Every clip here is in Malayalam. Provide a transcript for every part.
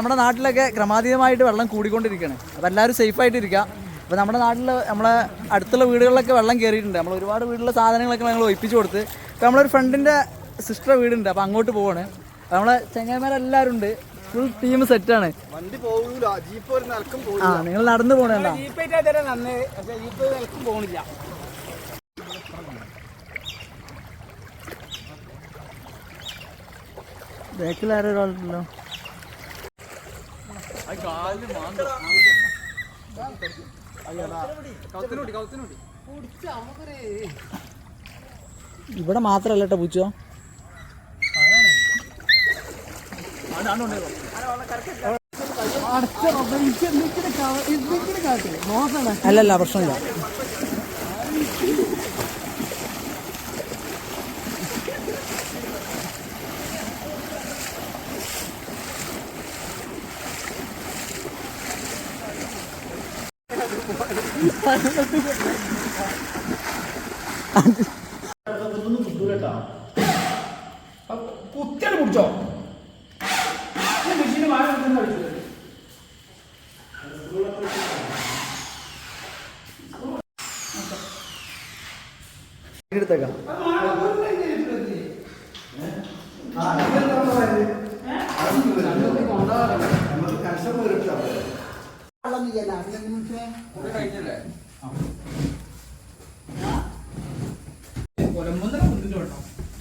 നമ്മുടെ നാട്ടിലൊക്കെ ക്രമാതീതമായിട്ട് വെള്ളം കൂടിക്കൊണ്ടിരിക്കുകയാണ്. അപ്പോൾ എല്ലാവരും സേഫായിട്ട് ഇരിക്കുക അപ്പോൾ നമ്മുടെ നാട്ടിൽ നമ്മളെ അടുത്തുള്ള വീടുകളിലൊക്കെ വെള്ളം കയറിയിട്ടുണ്ട് നമ്മൾ ഒരുപാട് വീട്ടിലെ സാധനങ്ങളൊക്കെ ഞങ്ങൾ ഒഴിപ്പിച്ച് കൊടുത്ത്. ഇപ്പോൾ നമ്മളൊരു ഫ്രണ്ടിന്റെ സിസ്റ്റർ വീടുണ്ട്. അപ്പോൾ അങ്ങോട്ട് പോവാണ്. അപ്പോൾ നമ്മളെ ചെങ്ങന്മാരെല്ലാവരും ഉണ്ട്. ഫുൾ ടീം സെറ്റാണ് വണ്ടി പോകൂല ജീപ്പ് ഒരു നിലക്കും ആ നിങ്ങൾ നടന്നു പോകണേണ്ട ബാക്കിൽ ആരോ ഒരാളുണ്ടല്ലോ. ഇവിടെ മാത്രല്ല കേട്ടോ പൂച്ചോ. അല്ലല്ല പ്രശ്നമില്ല. കുത്തിയാണ് പിടിച്ചോ മെഷീന് വാഴ എടുത്തേക്കാം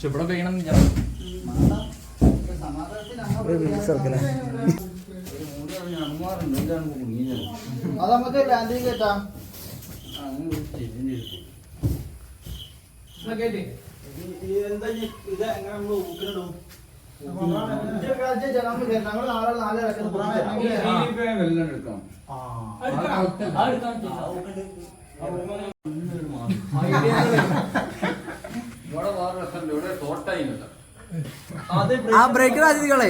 ഇവിടെ പെയ്യണം ഞാൻ അത് നമുക്ക് ലാൻഡിങ് കേട്ടാം എന്താ ഇത് എങ്ങനെ നമ്മൾ ഊക്കിനിടും ഞങ്ങൾ നാളെ നാല് ആ ബ്രേക്ക് രാജികളെ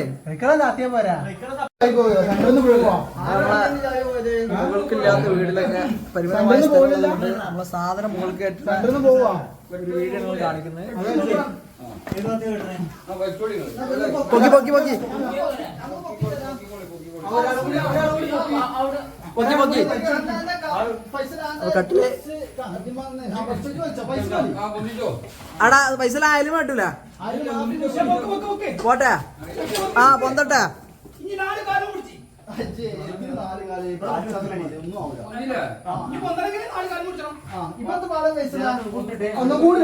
മുകൾക്കില്ലാത്ത വീട്ടിലൊക്കെ പരിപാടി നമ്മളെ സാധനം മുകൾക്ക് പോവാ ഒരു വീഡിയോ നമ്മൾ കാണിക്കുന്നത്. പൊക്കി പൊക്കി പൊക്കി. പൊക്കി പൊക്കി. അപ്പൊ കട്ടിൽ. ആടാ പൈസ ആയാലും പറ്റൂല പോട്ടെ. ആ പൊന്തട്ടെ. ഒന്നും കൂടി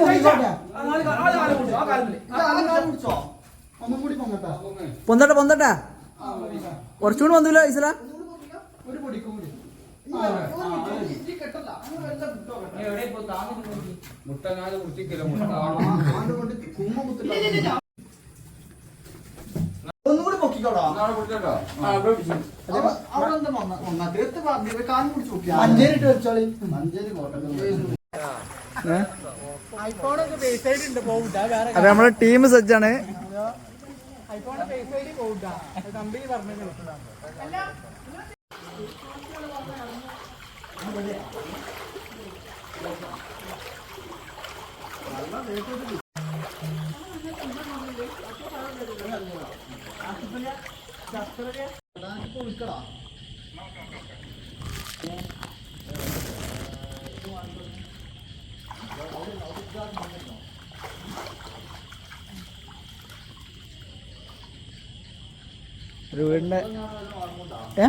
ഒന്നും കൂടി പൊങ്ങട്ടാ. പൊന്തട്ടെ പൊന്തട്ടെ. കുറച്ചുകൂടി വന്നില്ല പൈസല ഒരു പൊടിക്കും കൂടി. കെട്ടല്ല മുട്ടനാല് കുറിച്ചിക്കില്ല മുട്ട ഒന്നുകൂടി പൊക്കിക്കോടാ മഞ്ചേരിട്ട് വെച്ചാളി മഞ്ചേരി അപ്പൊ നമ്മളെ ടീം സജ്ജാണ്. ഐഫോൺ ഒരു വീടിന്റെ ഏ?